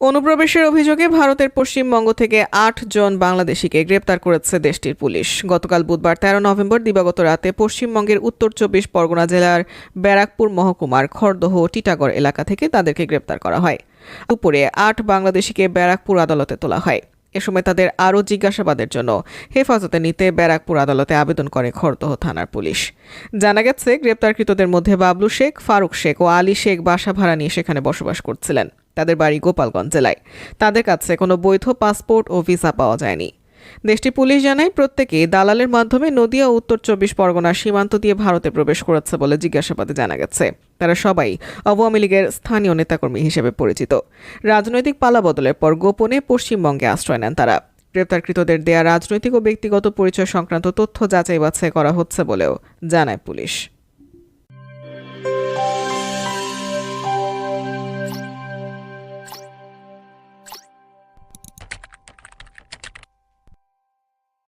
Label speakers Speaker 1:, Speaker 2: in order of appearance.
Speaker 1: অনুপ্রবেশের অভিযোগে ভারতের পশ্চিমবঙ্গ থেকে আট জন বাংলাদেশিকে গ্রেপ্তার করেছে দেশটির পুলিশ। গতকাল বুধবার তেরো নভেম্বর দিবাগত রাতে পশ্চিমবঙ্গের উত্তর চব্বিশ পরগনা জেলার ব্যারাকপুর মহকুমার খড়দহ টিটাগড় এলাকা থেকে তাদেরকে গ্রেপ্তার করা হয়। উপরে আট বাংলাদেশিকে ব্যারাকপুর আদালতে তোলা হয়। এ সময় তাদের আরও জিজ্ঞাসাবাদের জন্য হেফাজতে নিতে ব্যারাকপুর আদালতে আবেদন করে খড়দহ থানার পুলিশ। জানা গেছে, গ্রেপ্তারকৃতদের মধ্যে বাবলু শেখ, ফারুক শেখ ও আলী শেখ বাসা ভাড়া নিয়ে সেখানে বসবাস করছিলেন। তাদের বাড়ি গোপালগঞ্জ জেলায়। তাদের কাছে কোনো বৈধ পাসপোর্ট ও ভিসা পাওয়া যায়নি। দেশটির পুলিশ জানায়, প্রত্যেকে দালালের মাধ্যমে নদিয়া উত্তর চব্বিশ পরগনার সীমান্ত দিয়ে ভারতে প্রবেশ করেছে বলে জিজ্ঞাসাবাদে জানা গেছে। তারা সবাই আওয়ামী লীগের স্থানীয় নেতাকর্মী হিসেবে পরিচিত। রাজনৈতিক পালাবদলের পর গোপনে পশ্চিমবঙ্গে আশ্রয় নেন তারা। গ্রেপ্তারকৃতদের দেয়া রাজনৈতিক ও ব্যক্তিগত পরিচয় সংক্রান্ত তথ্য যাচাই বাছাই করা হচ্ছে বলেও জানায় পুলিশ।